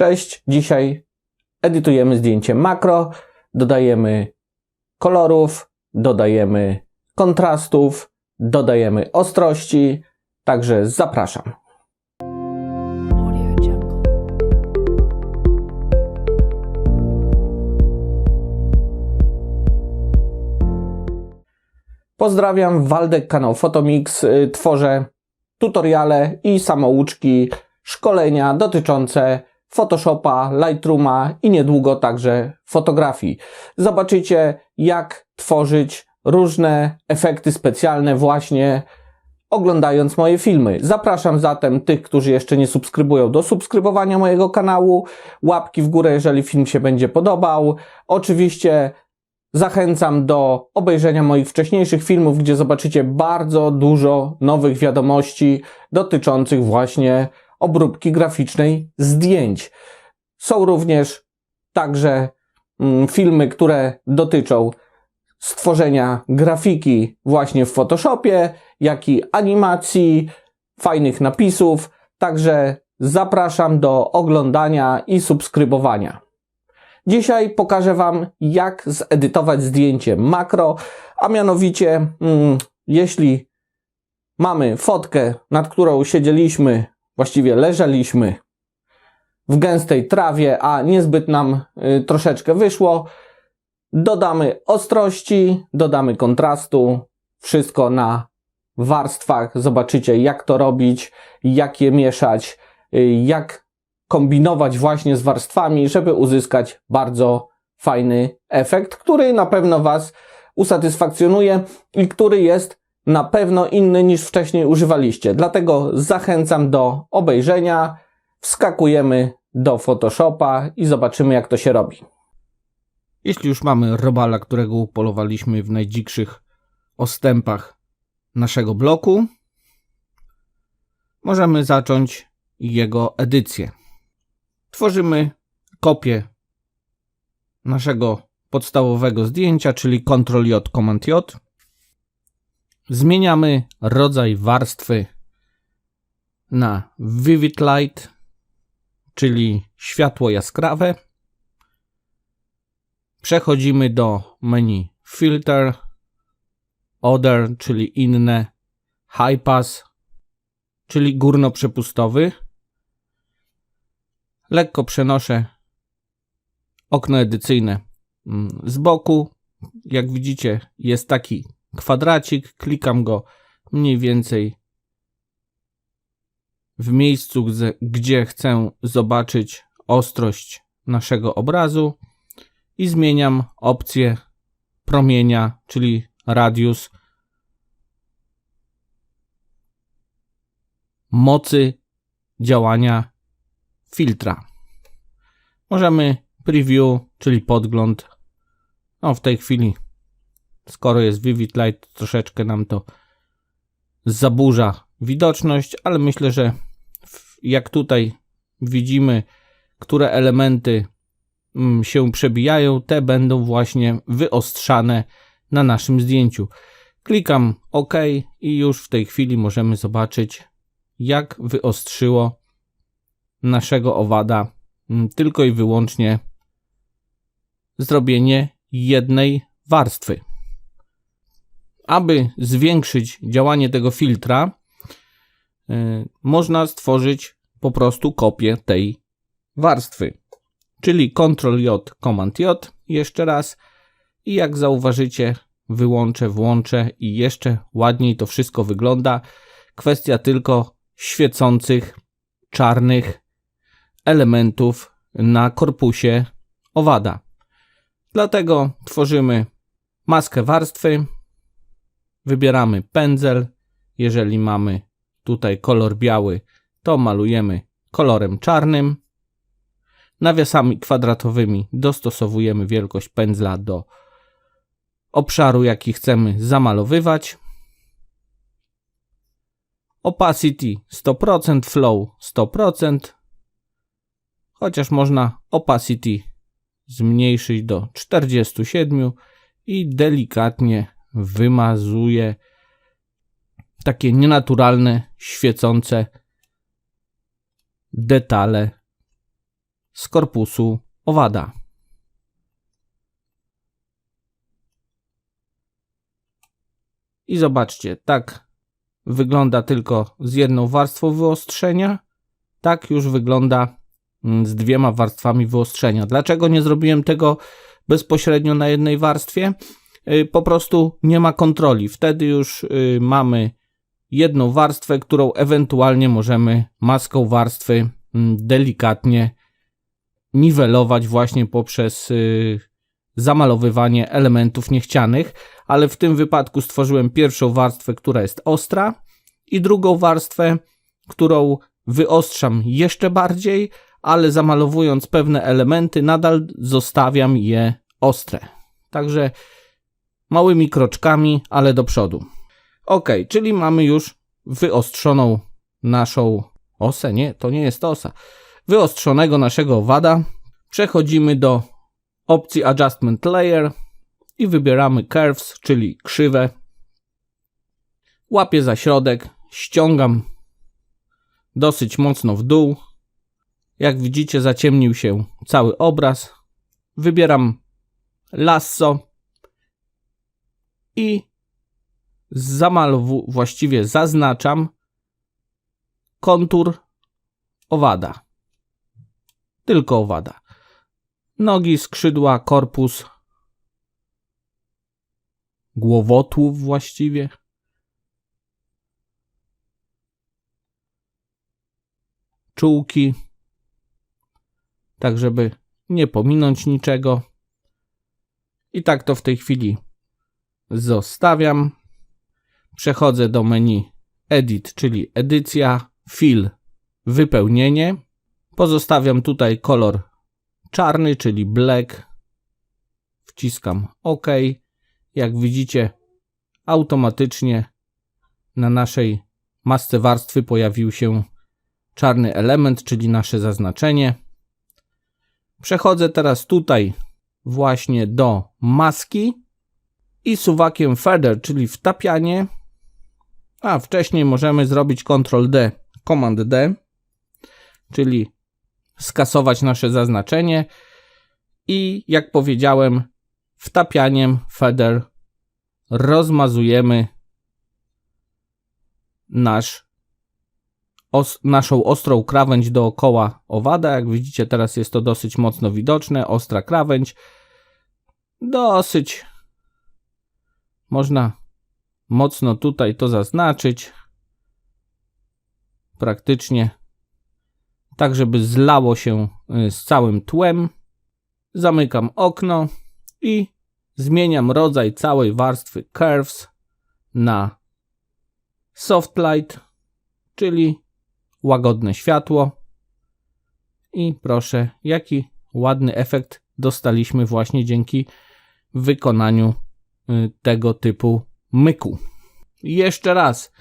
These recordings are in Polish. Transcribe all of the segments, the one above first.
Cześć, dzisiaj edytujemy zdjęcie makro, dodajemy kolorów, dodajemy kontrastów, dodajemy ostrości, także zapraszam. Pozdrawiam, Waldek, kanał Photomix. Y, Tworzę tutoriale i samouczki, szkolenia dotyczące Photoshopa, Lightrooma i niedługo także fotografii. Zobaczycie, jak tworzyć różne efekty specjalne właśnie oglądając moje filmy. Zapraszam zatem tych, którzy jeszcze nie subskrybują do subskrybowania mojego kanału, łapki w górę, jeżeli film się będzie podobał. Oczywiście Zachęcam do obejrzenia moich wcześniejszych filmów, gdzie zobaczycie bardzo dużo nowych wiadomości dotyczących właśnie obróbki graficznej zdjęć. Są również także mm, filmy, które dotyczą stworzenia grafiki właśnie w Photoshopie, jak i animacji, fajnych napisów. Także zapraszam do oglądania i subskrybowania. Dzisiaj pokażę Wam, jak zedytować zdjęcie makro, a mianowicie, mm, jeśli mamy fotkę, nad którą siedzieliśmy, właściwie leżeliśmy w gęstej trawie, a niezbyt nam y, troszeczkę wyszło, dodamy ostrości, dodamy kontrastu, wszystko na warstwach. Zobaczycie, jak to robić, jak je mieszać, y, jak kombinować właśnie z warstwami, żeby uzyskać bardzo fajny efekt, który na pewno Was usatysfakcjonuje i który jest na pewno inny niż wcześniej używaliście. Dlatego zachęcam do obejrzenia. Wskakujemy do Photoshopa i zobaczymy, jak to się robi. Jeśli już mamy robala, którego upolowaliśmy w najdzikszych ostępach naszego bloku, możemy zacząć jego edycję. Tworzymy kopię naszego podstawowego zdjęcia, czyli Ctrl J, Command J. Zmieniamy rodzaj warstwy na Vivid Light, czyli światło jaskrawe. Przechodzimy do menu Filter, Other, czyli inne, High Pass, czyli górnoprzepustowy. Lekko przenoszę okno edycyjne mm, z boku. Jak widzicie, jest taki kwadracik. Klikam go mniej więcej w miejscu, gdzie- chcę zobaczyć ostrość naszego obrazu i zmieniam opcję promienia, czyli radius mocy działania filtra. Możemy preview, czyli podgląd. No w tej chwili, skoro jest Vivid Light, troszeczkę nam to zaburza widoczność, ale myślę, że jak tutaj widzimy, które elementy mm, się przebijają, te będą właśnie wyostrzane na naszym zdjęciu. Klikam OK i już w tej chwili możemy zobaczyć, jak wyostrzyło naszego owada mm, tylko i wyłącznie zrobienie jednej warstwy. Aby zwiększyć działanie tego filtra, y, można stworzyć po prostu kopię tej warstwy. Czyli Ctrl J, Command J jeszcze raz i jak zauważycie, wyłączę, włączę i jeszcze ładniej to wszystko wygląda. Kwestia tylko świecących czarnych elementów na korpusie owada. Dlatego tworzymy maskę warstwy, wybieramy pędzel. Jeżeli mamy tutaj kolor biały, to malujemy kolorem czarnym. Nawiasami kwadratowymi dostosowujemy wielkość pędzla do obszaru, jaki chcemy zamalowywać. Opacity 100%, flow 100%, chociaż można opacity zmniejszyć do 47 i delikatnie wymazuje takie nienaturalne, świecące detale z korpusu owada. I zobaczcie, tak wygląda tylko z jedną warstwą wyostrzenia, tak już wygląda mm, z dwiema warstwami wyostrzenia. Dlaczego nie zrobiłem tego bezpośrednio na jednej warstwie? Y, Po prostu nie ma kontroli. Wtedy już y, mamy jedną warstwę, którą ewentualnie możemy maską warstwy mm, delikatnie niwelować właśnie poprzez y, zamalowywanie elementów niechcianych, ale w tym wypadku stworzyłem pierwszą warstwę, która jest ostra i drugą warstwę, którą wyostrzam jeszcze bardziej, ale zamalowując pewne elementy nadal zostawiam je ostre. Także małymi kroczkami, ale do przodu. Ok, czyli mamy już wyostrzoną naszą osę. Nie, to nie jest osa. Wyostrzonego naszego owada. Przechodzimy do opcji Adjustment Layer i wybieramy Curves, czyli krzywe. Łapię za środek, ściągam dosyć mocno w dół. Jak widzicie, zaciemnił się cały obraz. Wybieram lasso i zamalowu, właściwie zaznaczam kontur owada. Tylko owada. Nogi, skrzydła, korpus, głowotłów właściwie. Czułki, tak żeby nie pominąć niczego. I tak to w tej chwili zostawiam. Przechodzę do menu Edit, czyli edycja, fill, wypełnienie. Pozostawiam tutaj kolor czarny, czyli black. Wciskam OK. Jak widzicie, automatycznie na naszej masce warstwy pojawił się czarny element, czyli nasze zaznaczenie. Przechodzę teraz tutaj właśnie do maski i suwakiem Feather, czyli wtapianie. A wcześniej możemy zrobić Ctrl D, Command D, czyli skasować nasze zaznaczenie. I jak powiedziałem, wtapianiem Feather rozmazujemy nasz, os, naszą ostrą krawędź dookoła owada. Jak widzicie, teraz jest to dosyć mocno widoczne. Ostra krawędź. Dosyć można mocno tutaj to zaznaczyć. Praktycznie tak, żeby zlało się y, z całym tłem. Zamykam okno i zmieniam rodzaj całej warstwy Curves na Soft Light, czyli łagodne światło. I proszę, jaki ładny efekt dostaliśmy właśnie dzięki wykonaniu tego typu myku. I jeszcze raz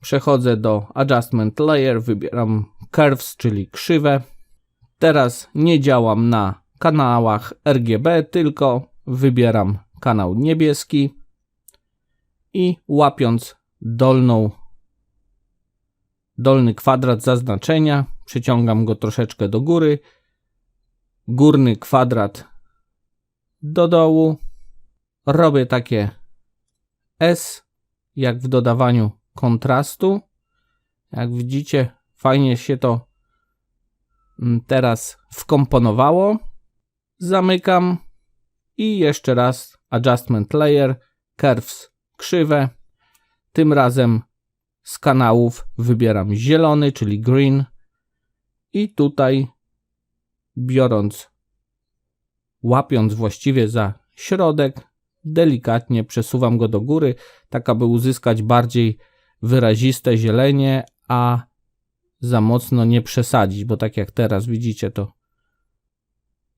przechodzę do Adjustment Layer, wybieram Curves, czyli krzywe. Teraz nie działam na kanałach RGB, tylko wybieram kanał niebieski i łapiąc dolną, dolny kwadrat zaznaczenia, przyciągam go troszeczkę do góry, górny kwadrat do dołu, robię takie S, jak w dodawaniu kontrastu. Jak widzicie, fajnie się to mm, teraz wkomponowało. Zamykam i jeszcze raz Adjustment Layer, Curves krzywe. Tym razem z kanałów wybieram zielony, czyli green. I tutaj biorąc, łapiąc właściwie za środek, delikatnie przesuwam go do góry, tak aby uzyskać bardziej wyraziste zielenie, a za mocno nie przesadzić, bo tak jak teraz widzicie, to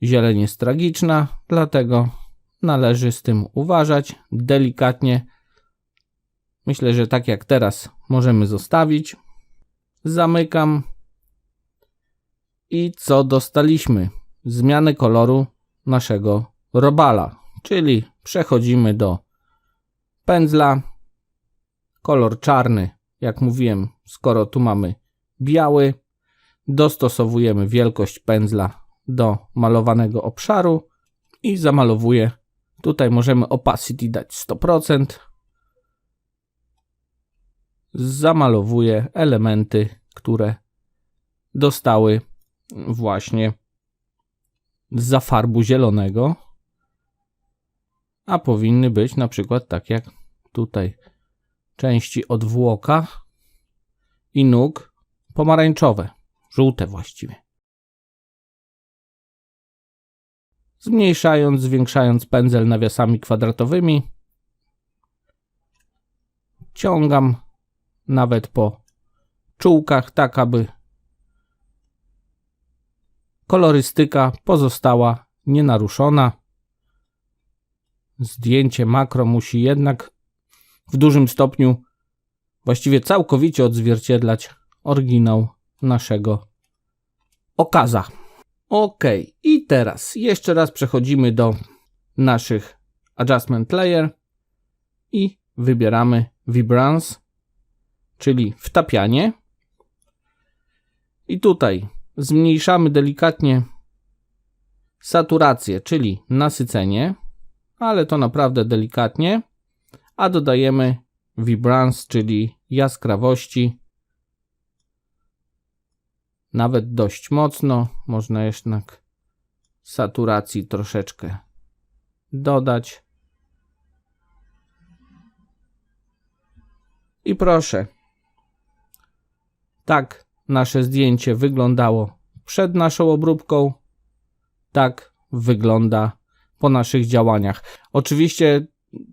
zieleń jest tragiczna, dlatego należy z tym uważać delikatnie. Myślę, że tak jak teraz możemy zostawić. Zamykam. I co dostaliśmy? Zmianę koloru naszego robala, czyli przechodzimy do pędzla. Kolor czarny, jak mówiłem, skoro tu mamy biały, dostosowujemy wielkość pędzla do malowanego obszaru i zamalowuję. Tutaj możemy opacity dać 100%. Zamalowuję elementy, które dostały właśnie z zafarbu zielonego, a powinny być na przykład tak jak tutaj części odwłoka i nóg pomarańczowe, żółte właściwie. Zmniejszając, zwiększając pędzel nawiasami kwadratowymi, ciągam nawet po czułkach, tak aby kolorystyka pozostała nienaruszona. Zdjęcie makro musi jednak w dużym stopniu, właściwie całkowicie odzwierciedlać oryginał naszego okaza. Ok, i teraz jeszcze raz przechodzimy do naszych adjustment layer i wybieramy vibrance, czyli wtapianie. I tutaj zmniejszamy delikatnie saturację, czyli nasycenie, ale to naprawdę delikatnie, a dodajemy vibrance, czyli jaskrawości, nawet dość mocno, można jednak saturacji troszeczkę dodać. I proszę, tak nasze zdjęcie wyglądało przed naszą obróbką, tak wygląda po naszych działaniach. Oczywiście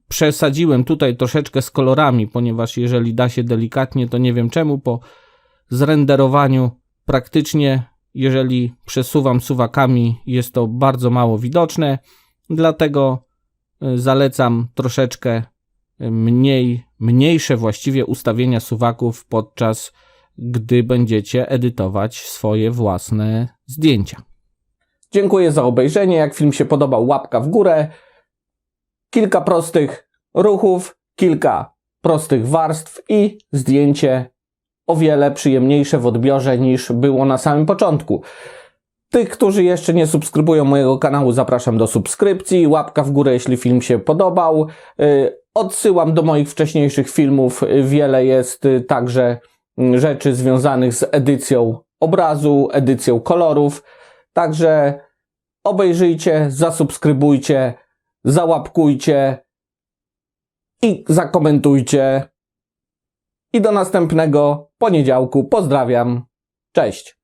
przesadziłem tutaj troszeczkę z kolorami, ponieważ jeżeli da się delikatnie, to nie wiem czemu po zrenderowaniu praktycznie, jeżeli przesuwam suwakami, jest to bardzo mało widoczne, dlatego y, zalecam troszeczkę mniej, mniejsze właściwie ustawienia suwaków podczas gdy będziecie edytować swoje własne zdjęcia. Dziękuję za obejrzenie. Jak film się podobał, łapka w górę. Kilka prostych ruchów, kilka prostych warstw i zdjęcie o wiele przyjemniejsze w odbiorze niż było na samym początku. Tych, którzy jeszcze nie subskrybują mojego kanału, zapraszam do subskrypcji. Łapka w górę, jeśli film się podobał. Yy, Odsyłam do moich wcześniejszych filmów. Wiele jest y, także mm, rzeczy związanych z edycją obrazu, edycją kolorów. Także obejrzyjcie, zasubskrybujcie, załapkujcie i zakomentujcie. I do następnego poniedziałku. Pozdrawiam. Cześć.